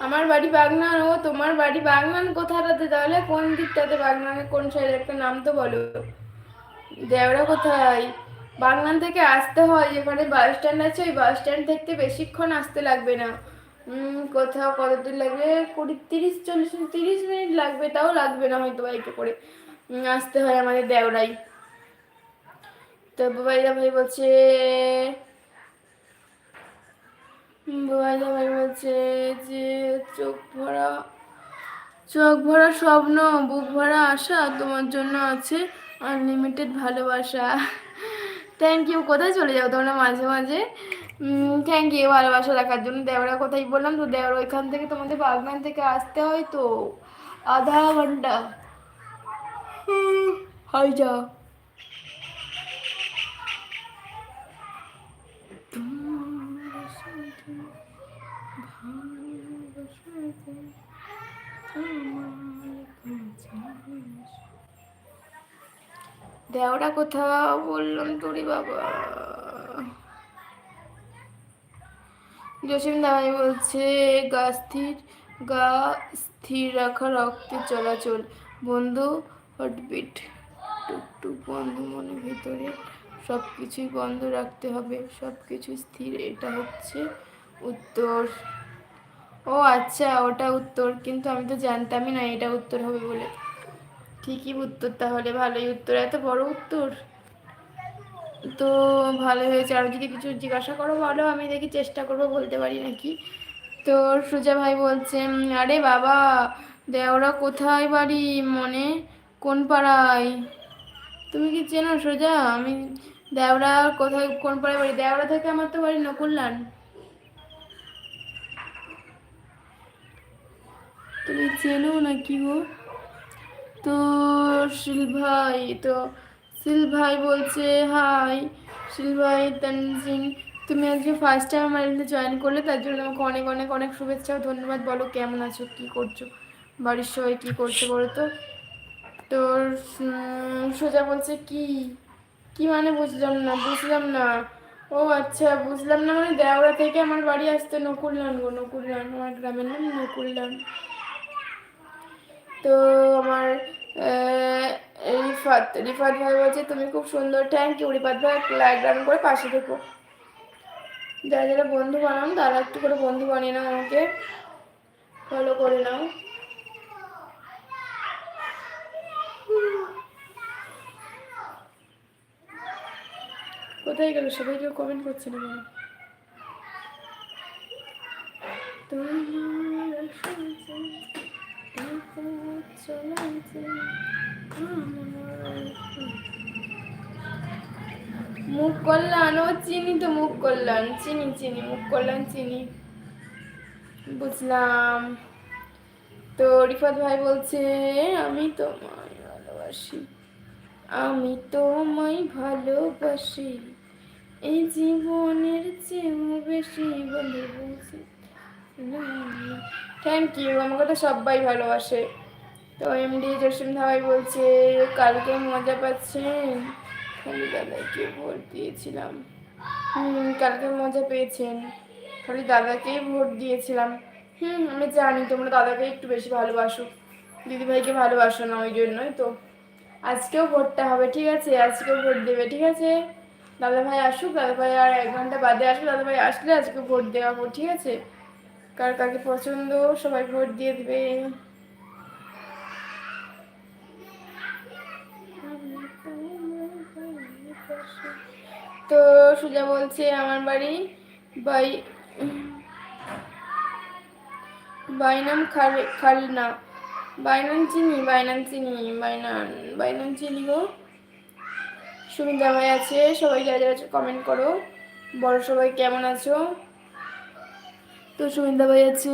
আমার বাড়ি বাগনান, ও তোমার বাড়ি বাগনান কোথাটাতে? তাহলে কোন দিকটাতে বাগনানে? কোন সাইড? একটা নাম তো বলো। দেওরা কোথায়? বাগনান থেকে আসতে হয়। যেখানে বাস স্ট্যান্ড আছে, ওই বাস স্ট্যান্ড থেকে বেশিক্ষণ আসতে লাগবে না। কোথাও কতদূর লাগবে? কুড়ি, তিরিশ, চল্লিশ, তিরিশ মিনিট লাগবে। তাও লাগবে না হয়তো বাইকে করে। আসতে হয় আমাদের দেওরাই। তো বাবাইদা ভাই বলছে, বাবাইদা ভাই বলছে যে, চোখ ভরা চোখ ভরা স্বপ্ন, বুক ভরা আশা তোমার জন্য আছে আনলিমিটেড ভালোবাসা। থ্যাংক ইউ কোথায় চলে যাও তোমরা মাঝে মাঝে? থ্যাংক ইউ ভালোবাসা রাখার জন্য। দেওরা কোথায় বললাম তো, দেওরা ওইখান থেকে তোমাদের বাগনান থেকে আসতে হয় তো, আধা ঘণ্টা। হয় যা দেওরা কোথাও বললাম তোরে বাবা। জসিম দামাই বলছে গা স্থির গা স্থির রাখা রক্তের চলাচল। বন্ধু হটবিট, টুকটুক বন্ধ মনে ভিতরে সব কিছুই বন্ধ রাখতে হবে। সব কিছু স্থির, এটা হচ্ছে উত্তর। ও আচ্ছা ওটা উত্তর, কিন্তু আমি তো জানতামই না এটা উত্তর হবে বলে। ঠিকই উত্তর তাহলে, ভালোই উত্তর, এত বড় উত্তর। তো ভালো হয়েছে, আর যদি কিছু জিজ্ঞাসা করো, বলো, আমি দেখি চেষ্টা করব, বলতে পারি নাকি? তো সুজা ভাই বলছে আরে বাবা, দেওরা কোথায় বাড়ি, মনে কোন পাড়ায় তুমি কি চেনো সোজা? আমি দেওরা কোথায় কোন পাড়ায় বাড়ি? দেওরা থেকে আমার তো বাড়ি নকুল্লান। তুমি চেনো না কি গো? তো শিল ভাই তো শিল ভাই বলছে, হাই শিল ভাই তানজিন, তুমি আজকে ফার্স্ট টাইম আমার জয়েন করলে, তার জন্য তোমাকে অনেক অনেক অনেক শুভেচ্ছা ধন্যবাদ। বলো কেমন আছো? কী করছ? বাড়ির সবাই কী করছে বলো তো? তোর সোজা বলছে কি? কি মানে বুঝলাম না বুঝলাম না। ও আচ্ছা বুঝলাম না মানে দেওয়া থেকে আমার বাড়ি আসতে নকুল্লান গো নকুল্লান আমার গ্রামের নাম নকুল্লান তো আমার রিফাত রিফাত ভাই বলছে, তুমি খুব সুন্দর থ্যাংক ইউ রিফাত ভাই লাইক করে পাশে থেকো। যারা যারা বন্ধু বানান তারা একটু করে বন্ধু বানিয়ে নাও আমাকে। ফলো করে নাও। কোথায় গেল? সবাই কেউ কমেন্ট করছে না মুখ কল্যাণ, ও চিনি তো মুখ কল্যাণ, চিনি চিনি, মুখ কল্যাণ, চিনি। বুঝলাম। তো রিফাত ভাই বলছে, আমি তোমায় ভালোবাসি, আমি তোমায় ভালোবাসি। এই জীবনের চেয়েও বেশি বলে বলছি থ্যাংক ইউ আমাকে তো সবাই ভালোবাসে। তো এমডি জসিম ধাবাই বলছে, কালকে মজা পাচ্ছেন? দাদাকে ভোট দিয়েছিলাম। হুম, কালকে মজা পেয়েছেন। খালি দাদাকেই ভোট দিয়েছিলাম। হুম, আমি জানি তোমরা দাদাকে একটু বেশি ভালোবাসো। দিদিভাইকে ভালোবাসো না ওই জন্যই তো। আজকেও ভোটটা হবে, ঠিক আছে? আজকেও ভোট দেবে, ঠিক আছে? দাদা ভাই আসুক, দাদা ভাই আর এক ঘণ্টা বাদে আসবে দাদা ভাই আসলে আজকে ভোট দেওয়া হোক ঠিক আছে? কার কাকে পছন্দ, সবাই ভোট দিয়ে দেবে। তো সুজা বলছে, আমার বাড়ি বাই, বাইনাম খাল, খালনা। বাইনান চিনি বাইনান চিনি, বাইনান বাইনান চিনি গো। সুমিতা ভাই আছে, সবাই যারা যারা কমেন্ট করো। বড় সবাই কেমন আছো? তো সুমিতা ভাই আছে।